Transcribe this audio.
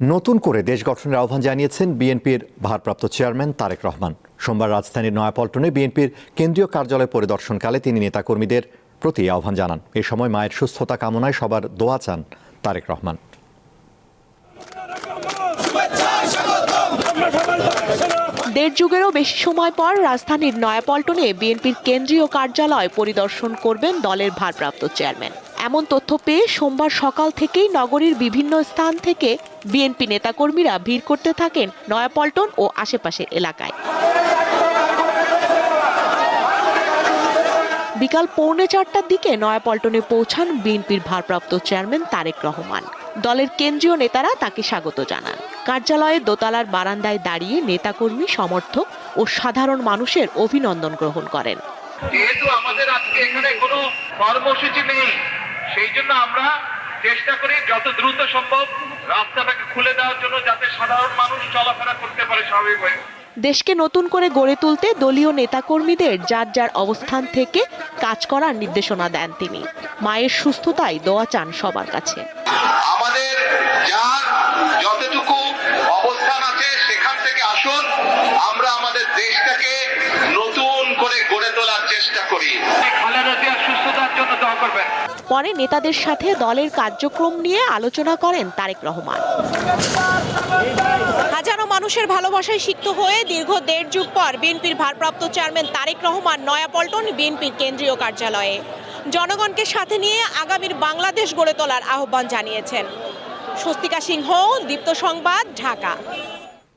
নতুন করে দেশ গঠনের আহ্বান জানিয়েছেন বিএনপির ভারপ্রাপ্ত চেয়ারম্যান তারেক রহমান। সোমবার রাজধানীর নয়াপল্টনে বিএনপির কেন্দ্রীয় কার্যালয় পরিদর্শনকালে তিনি নেতাকর্মীদের প্রতি আহ্বান জানান। এ সময় মায়ের সুস্থতা কামনায় সবার দোয়া চান তারেক রহমান। দেড় যুগেরও বেশি সময় পর রাজধানীর নয়াপল্টনে বিএনপির কেন্দ্রীয় কার্যালয় পরিদর্শন করবেন দলের ভারপ্রাপ্ত চেয়ারম্যান। এমন তথ্য পেয়ে সোমবার সকাল থেকেই নগরীর বিভিন্ন স্থান থেকে বিএনপি নেতাকর্মীরা ভিড় করতে থাকেন নয়াপল্টন ও আশেপাশের এলাকায়। বিকাল পৌনে চারটার দিকে নয়াপল্টনে পৌঁছান বিএনপির ভারপ্রাপ্ত চেয়ারম্যান তারেক রহমান। দলের কেন্দ্রীয় নেতারা তাকে স্বাগত জানান। কার্যালয়ে দোতলার বারান্দায় দাঁড়িয়ে নেতাকর্মী, সমর্থক ও সাধারণ মানুষের অভিনন্দন গ্রহণ করেন। যেহেতু আমাদের আজকে এখানে কোনো কর্মসূচি নেই সেই জন্য আমরা চেষ্টা করি যত দ্রুত সম্ভব রাস্তাটাকে খুলে দেওয়ার জন্য যাতে সাধারণ মানুষ চলাফেরা করতে পারে স্বাভাবিকভাবে দেশকে নতুন করে গড়ে তুলতে দলীয় নেতাকর্মীদের যার যার অবস্থান থেকে কাজ করার নির্দেশনা দেন তিনি। মায়ের সুস্থতায় দোয়া চান সবার কাছে। আমাদের যার যতটুকু অবস্থান আছে সেখান থেকে আসুন আমরা আমাদের দেশটাকে নতুন করে গড়ে তোলার চেষ্টা করি। খালেদা জিয়ার সুস্থতার জন্য দোয়া করবেন। পরে নেতাদের সাথে দলের কার্যক্রম নিয়ে আলোচনা করেন তারেক রহমান। হাজারো মানুষের ভালোবাসায় সিক্ত হয়ে দীর্ঘ দেড় যুগ পর বিএনপির ভারপ্রাপ্ত চেয়ারম্যান তারেক রহমান নয়াপল্টন বিএনপির কেন্দ্রীয় কার্যালয়ে। জনগণকে সাথে নিয়ে আগামীর বাংলাদেশ গড়ে তোলার আহ্বান জানিয়েছেন। স্বস্তিকা সিংহ, দীপ্ত সংবাদ, ঢাকা।